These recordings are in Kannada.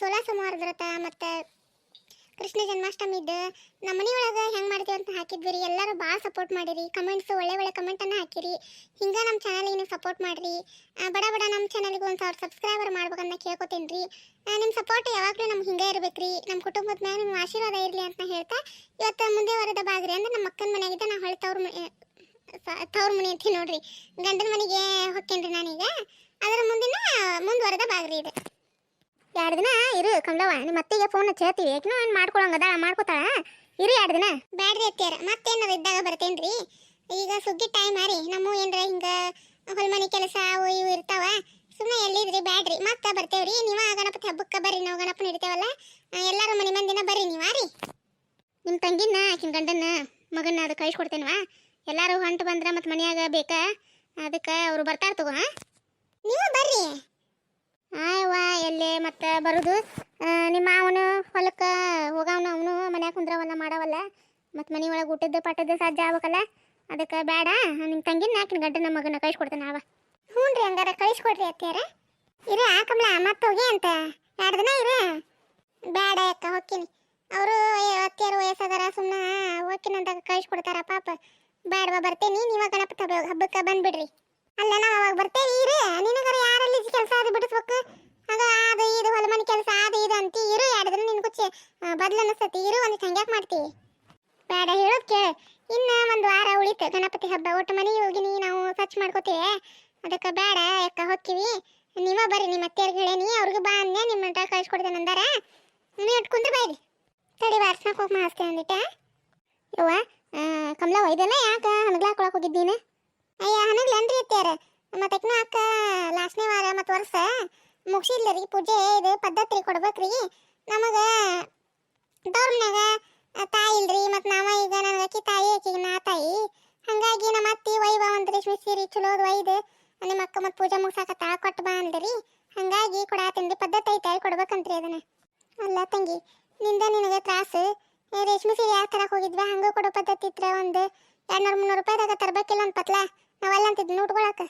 ಸೋಲಾ ಸೋಮವಾರ ವ್ರತ ಮತ್ತು ಕೃಷ್ಣ ಜನ್ಮಾಷ್ಟಮಿದ್ದು ನಮ್ಮ ಮನೆಯೊಳಗೆ ಹೆಂಗೆ ಮಾಡ್ತೀವಿ ಅಂತ ಹಾಕಿದ್ವಿ ರೀ ಎಲ್ಲರೂ ಭಾಳ ಸಪೋರ್ಟ್ ಮಾಡಿರಿ. ಕಮೆಂಟ್ಸು ಒಳ್ಳೆ ಒಳ್ಳೆ ಕಮೆಂಟನ್ನು ಹಾಕಿರಿ. ಹಿಂಗೆ ನಮ್ಮ ಚಾನಲಿಗೆ ಸಪೋರ್ಟ್ ಮಾಡಿರಿ. ಬಡ ಬಡ ನಮ್ಮ ಚಾನಲ್ಗೆ ಒಂದು ಸಾವಿರ ಸಬ್ಸ್ಕ್ರೈಬರ್ ಮಾಡ್ಬೇಕಂತ ಕೇಳ್ಕೊತೀನಿ ರೀ ನಿಮ್ಮ ಸಪೋರ್ಟ್ ಯಾವಾಗಲೂ ನಮ್ಗೆ ಹಿಂಗೆ ಇರ್ಬೇಕು ರೀ ನಮ್ಮ ಕುಟುಂಬದ ಮೇಲೆ ನಿಮ್ಮ ಆಶೀರ್ವಾದ ಇರಲಿ ಅಂತ ಹೇಳ್ತಾ ಇವತ್ತು ಮುಂದೆ ವಾರದ ಬಾಗ್ರಿ ಅಂದ್ರೆ ನಮ್ಮ ಅಕ್ಕನ ಮನೆಯಾಗಿದ್ದ ನಾನು ಹೊಳೆ ತವ್ರ ತವ್ರ ಮನೆ ಅಂತೀನಿ ನೋಡ್ರಿ. ಗಂಡನ ಮನೆಗೆ ಹೊಕ್ಕೇನ್ರಿ ನಾನೀಗ. ಅದರ ಮುಂದಿನ ಮುಂದುವರೆದ ಬಾಗ್ರಿ ಇದು. ಎರಡು ದಿನ ಇರು ಕಮಲವ್ವ ನಿಮ್ಮ ಅತ್ತೆಗೆ ಫೋನ್ ಹಚ್ಚಿ ಹೇಳ್ತೀವಿ. ಏನು ಮಾಡ್ಕೊಳಂಗದ ಮಾಡ್ಕೋತಾಳ? ಇರು ಎರಡು ದಿನ. ಬ್ಯಾಡ್ರಿ ಅತ್ತಿಯರ ಮತ್ತೇನಾರ ಇದ್ದಾಗ ಬರ್ತೇನ್ರಿ. ಈಗ ಸುಗ್ಗಿ ಟೈಮ್ ರೀ ನಮ್ಮ ಏನ್ರ ಹಿಂಗ ಹೊಲ್ಮನೆ ಕೆಲಸ ಅವು ಇವು ಇರ್ತಾವ. ಸುಮ್ಮನೆ ಎಲ್ಲಿದ್ರಿ ಬ್ಯಾಡ್ರಿ. ಮತ್ತೆ ಬರ್ತೇವ್ರಿ. ನೀವ ಗಣಪತಿ ಹಬ್ಬಕ್ಕೆ ಬರ್ರಿ ನಾವು ಗಣಪನ ಇಡ್ತೇವಲ್ಲ. ಎಲ್ಲರೂ ಎಲ್ಲಾರು ಮನೆ ಮಂದಿನ ಬರ್ರಿ ನೀವ ರೀ ನಿಮ್ಮ ತಂಗಿನ ಆಕಿನ ಗಂಡನ ಮಗನ ಅದು ಕಳಿಸ್ಕೊಡ್ತೇನವ ಎಲ್ಲರೂ ಹೊಂಟು ಬಂದ್ರ ಮತ್ತೆ ಮನೆಯಾಗ ಬೇಕಾ? ಅದಕ್ಕೆ ಅವರು ಬರ್ತಾರ ತಗೋ ಹಾಂ ನೀವು ಬರ್ರಿ. ಆಯವ್ವ ಎಲ್ಲೇ ಮತ್ತೆ ಬರುದು? ನಿಮ್ಮ ಅವನು ಹೊಲಕ್ಕೆ ಹೋಗವನು ಅವನು ಮನ್ಯಾಗ ಕುಂದ್ರವಲ್ಲ ಮಾಡವಲ್ಲ. ಮತ್ತು ಮನೆ ಒಳಗೆ ಊಟದ ಪಾಠದ ಸಾಧ್ಯ ಆಗ್ಬೇಕಲ್ಲ? ಅದಕ್ಕೆ ಬೇಡ ನಿಮ್ಮ ತಂಗಿನ ಗಡ್ಡ ನಮ್ಮ ಮಗನ ಕಳಿಸ್ಕೊಡ್ತೇನೆ ಅವ ಹ್ಞೂ ರೀ ಹಂಗಾರ ಕಳಿಸ್ಕೊಡ್ರಿ ಅತ್ತಿಯಾರ. ಇರ ಕಮಲ, ಮತ್ತೆ ಹೋಗಿ ಅಂತ. ಎರಡು ದಿನ ಇರ. ಬೇಡ ಅಕ್ಕ ಹೊಕ್ಕಿನಿ ಅವರು ಅತ್ತಿಯರು ವಯಸ್ಸಾದಾರ ಸುಮ್ಮನೆ ಹೋಗ್ಕಿನಂತ ಕಳಿಸ್ಕೊಡ್ತಾರ ಪಾಪ. ಬೇಡವಾ, ಬರ್ತೇನಿ. ನೀವ ಗಣಪತಿ ಹಬ್ಬ ಹಬ್ಬಕ್ಕೆ ಬಂದ್ಬಿಡ್ರಿ. ಅಲ್ಲ, ನಾವು ಅವಾಗ ಬರ್ತೇವಿ, ಇರ. ನಿನಗರ ಯಾರಲ್ಲಿ ಕೆಲಸ ಅದು ಬಿಡಿಸ್ಬೇಕು ಆಗ ಅದು ಇದು ಹೊಲ ಮನೆ ಕೆಲಸ ಅದು ಇದು ಅಂತ, ಇರು ದಿನ ನಿನ್ ಕುಚ್ಚಿ ಬದ್ಲು ಅನಿಸ್ತತಿ. ಇರು ಒಂದು ಹಂಗ್ಯಾಕೆ ಮಾಡ್ತಿ. ಬೇಡ ಹೇಳೋದ್ ಕೇಳ. ಇನ್ನ ಒಂದು ವಾರ ಉಳಿತು. ಗಣಪತಿ ಹಬ್ಬ. ಒಟ್ಟು ಮನೆಗೆ ಹೋಗಿನಿ ನಾವು ಸ್ವಚ್ಛ ಮಾಡ್ಕೋತೀವಿ. ಅದಕ್ಕೆ ಬೇಡ ಯಾಕ ಹೊಕ್ಕಿವಿ ನೀವ ಬರ್ರಿ, ನಿಮ್ಮ ಅತ್ತೆಯರ್ಗೆ ಹೇಳೇನಿ. ಅವ್ರಿಗೆ ಬಾ ಅಂದೆ, ನಿಮ್ಮ ಮಟ್ಟ ಕಳ್ಸ್ಕೊಡ್ತೇನೆ ಅಂದಾರ. ನೀವು ಇಟ್ಕೊಂಡ್ರೆ ಬೈರಿ. ತಡಿ ಬಾರ್ಸ್ನಕ್ಕೆ ಹೋಗಿ ಮಾಸ್ತೆ ಅಂದಿಟ್ಟ. ಯವ್ವ ಕಮಲಾ ಒಯ್ದಲ್ಲ ಯಾಕೆ ಹಣಗ್ಲಾಕೊಳಕ್ ಹೋಗಿದ್ದೀನಿ ಅಯ್ಯ ಹನಗ್ಲನ್ರಿ ಅತ್ತೆಯಾರ? ಮತ್ತೆ ಅಕ್ಕ ಲಾಸ್ಟ್ನೇ ಮತ್ತು ವರ್ಷ. ಮುಗಿಸಿಲ್ಲ ರೀ ಪೂಜೆ ಇದು ಪದ್ಧತಿ ಕೊಡ್ಬೇಕ್ರಿ. ನಮಗ ದೌರ್ನ್ಯಾಗ ತಾಯಿ ಇಲ್ರಿ, ಮತ್ತು ನಾವ ಈಗ ನನಗೆ ಅಕ್ಕಿ ತಾಯಿ, ಆಕಿಗೆ ನಾ ತಾಯಿ. ಹಂಗಾಗಿ ನಮ್ಮ ಅತ್ತಿ ಒಯ್ವ ಒಂದು ರೇಷ್ಮೆ ಸೀರೆ ಚಲೋದು ಒಯ್ದು ನಿಮ್ಮ ಅಕ್ಕ ಮತ್ತು ಪೂಜೆ ಮುಗ್ಸಾಕತ್ತ ಕೊಟ್ಟು ಬಾ ಅಂದ್ರಿ. ಹಂಗಾಗಿ ಕೊಡಾತೀನಿ ಪದ್ಧತಿ ಐತೆ ಕೊಡ್ಬೇಕಂತ್ರಿ ಅದನ್ನ. ಅಲ್ಲ ತಂಗಿ, ನಿಂದ ನಿನಗೆ ತ್ರಾಸು. ರೇಷ್ಮೆ ಸೀರೆ ಯಾವ ತರಕ್ಕೆ ಹೋಗಿದ್ವಿ? ಹಂಗ ಕೊಡೋ ಪದ್ಧತಿ ಇತ್ರ ಒಂದು ಎರಡ್ನೂರು, ಮುನ್ನೂರು ರೂಪಾಯಿದಾಗ ತರ್ಬೇಕಿಲ್ಲ ಅಂತ ಪತ್ಲ ನಾವೆಲ್ಲ ಅಂತಿದ್ವಿ ನೋಡ್ಕೊಳಕ.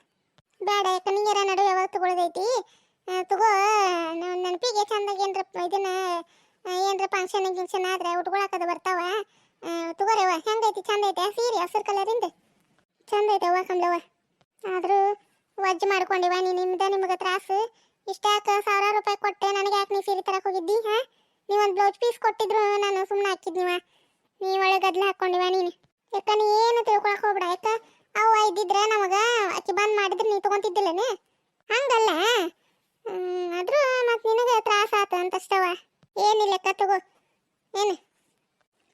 ಬೇಡ ಯಾಕೆ ನಡು ಯಾವಾಗ ತಗೊಳ್ಳೋದೈತಿ ತಗೋ ನೆನಪಿಗೆ ಚಂದಾಗಿ ಏನ್ರ ಇದನ್ನ ಏನ್ರ ಫಂಕ್ಷನ್ ಗಿಂಕ್ಷನ್ ಆದ್ರೆ ಅದು ಬರ್ತಾವ. ಆ, ತಗೋರವ್ವ ಹೆಂಗೈತಿ? ಚಂದ ಐತೆ ಸೀರೆ ಹಸಿರು ಕಲರಿಂದ ಚಂದ ಐತೆ ಕಮ್ಲವ್ವ ಆದ್ರೂ ವಜ್ಜ್ ಮಾಡ್ಕೊಂಡಿವ ನೀ ನಿಮ್ದ ನಿಮಗೆ ತ್ರಾಸು. ಇಷ್ಟ್ಯಾಕೆ ಸಾವಿರಾರು ರೂಪಾಯಿ ಕೊಟ್ಟೆ ನನಗೆ ಯಾಕೆ ನೀ ಸೀರೆ ತರಕ್ಕೆ ಹೋಗಿದ್ದಿ ಹಾ? ಒಂದು ಬ್ಲೌಸ್ ಪೀಸ್ ಕೊಟ್ಟಿದ್ರು ನಾನು ಸುಮ್ಮನೆ ಹಾಕಿದ್ನಿವ ನೀ ಒಳ್ಳೆ ಗದ್ಲ ಹಾಕೊಂಡಿವ ನೀನು. ಯಾಕ ನೀ ಏನು ತಿಳ್ಕೊಳಕ್ ಹೋಗ್ಬೇಡ ಯಾಕ? ಅವ ಇದ್ದಿದ್ರೆ ನಮಗ ಅಕ್ಕಿ ಬಂದ್ ಮಾಡಿದ್ರೆ ನೀ ತಗೊಂತಿದ್ದಿಲ್ಲನೆ? ಹಂಗಲ್ಲ. ಆದ್ರೂ ಮತ್ ನಿನಗೆ ತ್ರಾಸ ಆತ ಅಂತಷ್ಟವ. ಏನಿಲ್ಲಕ್ಕ ತಗೋ. ಏನು?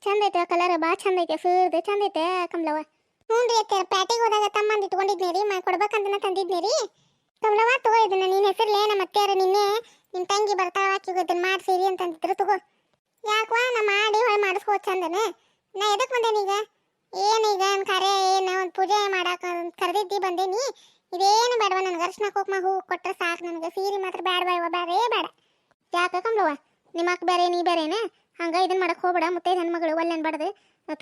ಚಂದ ಐತೆ ಕಲರ್ ಬಾ ಚಂದ ಐತೆ ಫೀರ್ದು ಚಂದ ಐತೆ ಕಮಲವ ಹ್ಞೂ ರೀ ಅತ್ತೆ, ಪ್ಯಾಟಿಗೆ ಹೋದಾಗ ತಮ್ಮಂದು ಇಟ್ಕೊಂಡಿದ್ನಿ ರೀ, ಮಾ ಕೊಡ್ಬೇಕಂತನ ತಂದಿದ್ನಿ ರೀ. ಕಮಲವ್ವ, ತಗೋ ಇದನ್ನ ನಿನ್ನ ಹೆಸರ್ಲೆ ನಮ್ಮ ಅತ್ತೆಯರ ನಿನ್ನೆ ನಿನ್ನ ತಂಗಿ ಬರ್ತಾಳ, ಆಕಿಗೆ ಇದನ್ನ ಮಾಡ್ಸಿರಿ ಅಂತಂದಿದ್ರು, ತಗೋ. ಯಾಕವಾ ನಾ ಮಾಡಿ ಹೊಳೆ ಮಾಡಿಸ್ಕೋ, ಚಂದನೆ. ನಾ ಎದಕ್ ಬಂದೇನೀಗ ಏನೀಗ ಅನ್ಕಾರೆ ಒಂದು ಪೂಜೆ ಮಾಡಾಕ ಕರೆದಿದ್ದಿ ಬಂದೇನಿ ಇದೇನು ಬೇಡವ ನನಗೆ ಅರ್ಶನ, ಕುಕ್ಮ, ಹೂ ಕೊಟ್ರೆ ಸಾಕು ನನಗೆ. ಸೀರೆ ಮಾತ್ರ ಬೇಡ ಬೇಡವ ಬೇಡೇ ಬೇಡ ಯಾಕೆ ಕಮ್ಲವ್ವ ನಿಮ್ಮ ಅಕ್ಕ ಬೇರೆ, ನೀ ಬೇರೆನೆ? ಹಂಗ ಇದನ್ನ ಮಾಡಕ್ಕೆ ಹೋಗ್ಬೇಡ, ಮುತ್ತೆ ಹೆಣ್ಮಗಳು ಒಲ್ಲೆನ್ ಅನ್ಬಾರ್ದು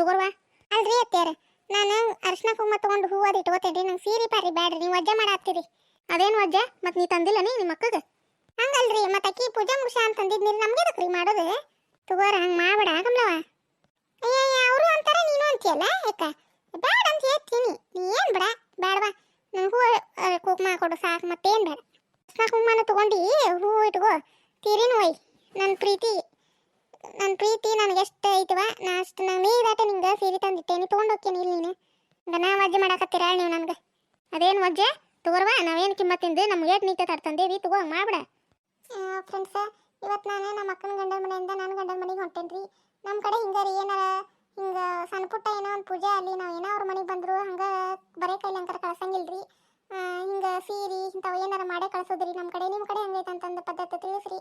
ತಗೋರ್ವಾ. ಅಲ್ರಿ ಅತ್ತೇರೆ ನಾನು ಅರ್ಶನ, ಕುಂಕುಮ ತಗೊಂಡು ಹೂ ಅದು ಇಟ್ಕೋತೇನೆ ನಂಗೆ ಸೀರೆ ಪಾರಿ ಬೇಡ್ರಿ ನೀವು ವಜ್ಜೆ ಮಾಡಾತ್ತೀರಿ ಅದೇನು ವಜ್ಜೆ? ಮತ್ತೆ ನೀ ತಂದಿಲ್ಲ ನೀ ನಿಮ್ಮ ಅಕ್ಕಗೆ? ಹಂಗಲ್ರಿ ಮತ್ತೆ ಅಕ್ಕಿ ಪೂಜೆ ಮುಗಿಸ ಅಂತ ತಂದಿದ್ನಿರಿ ನಮ್ಗೆ ರೀ ಮಾಡೋದು? ತಗೋರ, ಹಂಗೆ ಮಾಡ್ಬೇಡ ಕಮ್ಲವ್ವ ಅಯ್ಯ ಅವರು ಅಂತಾರೆ, ನೀನು ಅಂತೀಯಲ್ಲ ಯಾಕ ಬೇಡ ಹೇಳ್ತೀನಿ ನೀ ಏನು ಬೇಡ? ಬೇಡವಾ ನನಗೂ ಕುಂಕುಮ ಕೊಡು ಸಾಕು, ಮತ್ತೇನು ಬೇಡ. ಸಾಕು ಕುಂಕುಮನ ತಗೊಂಡು, ಹೂ ಇಟ್ಕೋ. ತೀರಿನ ಒಯ್ ನನ್ನ ಪ್ರೀತಿ. ನನ್ನ ಪ್ರೀತಿ ನನಗೆ ಎಷ್ಟು ಐತವ ನಾ ಅಷ್ಟು ನಂಗೆ ನೀರಾಟ ನಿಂಗೆ ಸೀರೆ ತಂದಿಟ್ಟೇನಿ ತೊಗೊಂಡು ಹೋಗ್ತೀನಿ ಇಲ್ಲಿ ನೀನು. ಗನ ವಜ್ಜೆ ಮಾಡಾಕತ್ತೀರ ನೀವು ನನಗೆ. ಅದೇನು ವಜ್ಜೆ? ತಗೋರ್ವಾ, ನಾವೇನು ಕಿಮ್ಮತ್ತಿಂದು ನಮ್ಗೆ ಏಟ್ ನೀತೆ ತರ್ತಂದೇವಿ ತಗೋ, ಮಾಡ್ಬಿಡ. ಫ್ರೆಂಡ್ಸ ಇವತ್ತು ನಾನು ನಮ್ಮ ಅಕ್ಕನ ಗಂಡನ ಮನೆಯಿಂದ ನಾನು ಗಂಡನ ಮನೆಗೆ ಹೊಂಟೇನ್ರಿ. ನಮ್ಮ ಕಡೆ ಹಿಂಗಾರೆ ಏನಾರ ಹಿಂಗೆ ಸಣ್ಣ ಪುಟ್ಟ ಏನೋ ಒಂದು ಪೂಜೆ ಅಲ್ಲಿ ನಾವು ಏನೋ ಅವ್ರ ಮನೆಗೆ ಬಂದರು ಹಂಗೆ ಬರೇ ಕೈಲಿ ಅಂತಾರೆ ಕಳ್ಸಂಗಿಲ್ಲ ರೀ ಹಿಂಗೆ ಸೀರಿ ಇಂಥವು ಏನಾರ ಮಾಡೇ ಕಳ್ಸೋದ್ರಿ ನಮ್ಮ ಕಡೆ ನಿಮ್ಮ ಕಡೆ ಹೆಂಗೈತೆ ಅಂತಂದು ಪದ್ಧತಿ ತಿಳಿಸ್ರಿ.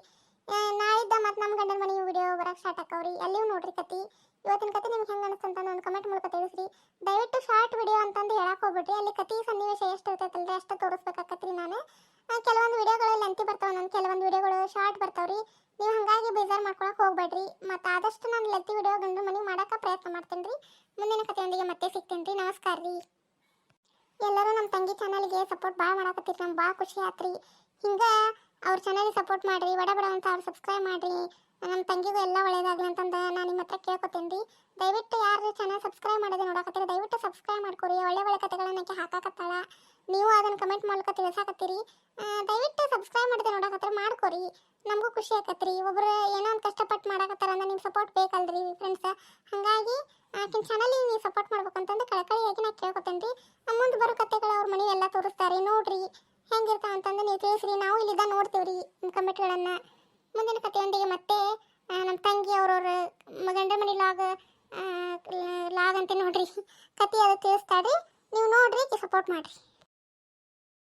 ನಾಳಿದ್ದ ಮತ್ತೆ ನಮ್ಮ ಗಂಡನ ಮನೆ ವಿಡಿಯೋ ಬರಕ್ಕೆ ಸ್ಟಾರ್ಟ್ ಆಕವ್ರಿ ಅಲ್ಲಿಯೂ ನೋಡ್ರಿ ಕತಿ. ಇವತ್ತಿನ ಕತೆ ನಿಮ್ಗೆ ಹೆಂಗೆ ಅನಿಸ್ತಂತ ಒಂದು ಕಮೆಂಟ್ ಮೂಲಕ ತಿಳಿಸ್ರಿ. ದಯವಿಟ್ಟು ಶಾರ್ಟ್ ವಿಡಿಯೋ ಅಂತಂದು ಹೇಳಕ್ಕೆ ಹೋಗ್ಬಿಟ್ರಿ ಅಲ್ಲಿ ಕತಿ ಸನ್ನಿವೇಶ ಎಷ್ಟು ಇರ್ತೈತಲ್ರಿ ಅಷ್ಟು ತೋರಿಸ್ಬೇಕಾಕತ್ರಿ ನಾನು. ಕೆಲವೊಂದು ವಿಡಿಯೋಗಳಲ್ಲಿ ಲೆಂತಿ ಬರ್ತಾವೆ ನನ್ನ ಕೆಲವೊಂದು ವಿಡಿಯೋಗಳು ಶಾರ್ಟ್ ಬರ್ತಾವ್ರಿ ನೀವು ಹಾಗಾಗಿ ಬೇಜಾರು ಮಾಡ್ಕೊಳಕ್ ಹೋಗ್ಬೇಡ್ರಿ. ಮತ್ತು ಆದಷ್ಟು ನಾನು ಲೆಂತಿ ವಿಡಿಯೋ ಗಂಡು ಮನೆ ಮಾಡೋಕೆ ಪ್ರಯತ್ನ ಮಾಡ್ತೀನಿ ರೀ. ಮುಂದಿನ ಕಥೆಯೊಂದಿಗೆ ಮತ್ತೆ ಸಿಗ್ತೀನಿ ರೀ. ನಮಸ್ಕಾರ ರೀ. ಎಲ್ಲರೂ ನಮ್ಮ ತಂಗಿ ಚಾನಲ್ಗೆ ಸಪೋರ್ಟ್ ಭಾಳ ಮಾಡಕತ್ತೀರಿ. ನಮ್ಗೆ ಭಾಳ ಖುಷಿ ಆತ್ರಿ. ಹಿಂಗೆ ಅವ್ರ ಚಾನಲ್ಗೆ ಸಪೋರ್ಟ್ ಮಾಡಿರಿ ಬಡ ಬಡ ಅಂತ ಅವ್ರು ಸಬ್ಸ್ಕ್ರೈಬ್ ಮಾಡಿರಿ. ನಮ್ಮ ತಂಗಿಗೂ ಎಲ್ಲ ಒಳ್ಳೇದಾಗಲಿ ಅಂತಂದು ನಾನು ನಿಮ್ಮ ಹತ್ರ ಕೇಳ್ಕೊತೀನಿ ದಯವಿಟ್ಟು ಯಾರು ಚಾನಲ್ ಸಬ್ಸ್ಕ್ರೈಬ್ ಮಾಡೋದೇ ನೋಡಕತ್ತೀರಿ, ದಯವಿಟ್ಟು ಸಬ್ಸ್ಕ್ರೈಬ್ ಮಾಡ್ಕೊರಿ. ಒಳ್ಳೆ ಒಳ್ಳೆ ಕಥೆಗಳನ್ನ ಆಕೆ ಹಾಕಾಕತ್ತಾಳ. ನೀವು ಅದನ್ನು ಕಮೆಂಟ್ ಮೂಲಕ ತಿಳಿಸಾಕತ್ತೀರಿ. ದಯವಿಟ್ಟು ಸಬ್ಸ್ಕ್ರೈಬ್ ಮಾಡಿದೆ ನೋಡಕತ್ತರ, ಮಾಡ್ಕೊರಿ. ನಮಗೂ ಖುಷಿ ಆಕತ್ರಿ. ಒಬ್ಬರು ಏನೋ ಒಂದು ಕಷ್ಟಪಟ್ಟು ಮಾಡಕತ್ತಾರ ಅಂದ್ರೆ ನಿಮ್ಗೆ ಸಪೋರ್ಟ್ ಬೇಕಲ್ರಿ ಫ್ರೆಂಡ್ಸ್ ಹಾಗಾಗಿ ಆಕಿನ ಚಾನಲಿಗೆ ನೀವು ಸಪೋರ್ಟ್ ಮಾಡ್ಬೇಕಂತಂದು ಕಳಕಳಿಯಾಗಿ ನಾ ಕೇಳ್ಕೊತೇನೆ ರೀ. ಮುಂದೆ ಬರೋ ಕತೆಗಳು ಅವ್ರ ಮನೆಯೆಲ್ಲ ತೋರಿಸ್ತಾರೆ ನೋಡ್ರಿ. ಹೆಂಗಿರ್ತಾವ ಅಂತಂದು ನೀವು ತಿಳಿಸ್ರಿ, ನಾವು ಇಲ್ಲಿದ್ದ ನೋಡ್ತೀವ್ರಿ ಕಮೆಂಟ್ಗಳನ್ನು. ಮುಂದಿನ ಕಥೆಯೊಂದಿಗೆ ಮತ್ತೆ ನಮ್ಮ ತಂಗಿ ಅವ್ರವ್ರ ಗಂಡ ಮನೆ ಲಾಗ್ ಲಾಗ್ ಅಂತ ನೋಡ್ರಿ. ಕತೆ ಅದು ತಿಳಿಸ್ತಾಡ್ರಿ ನೀವು ನೋಡ್ರಿ ಸಪೋರ್ಟ್ ಮಾಡಿರಿ.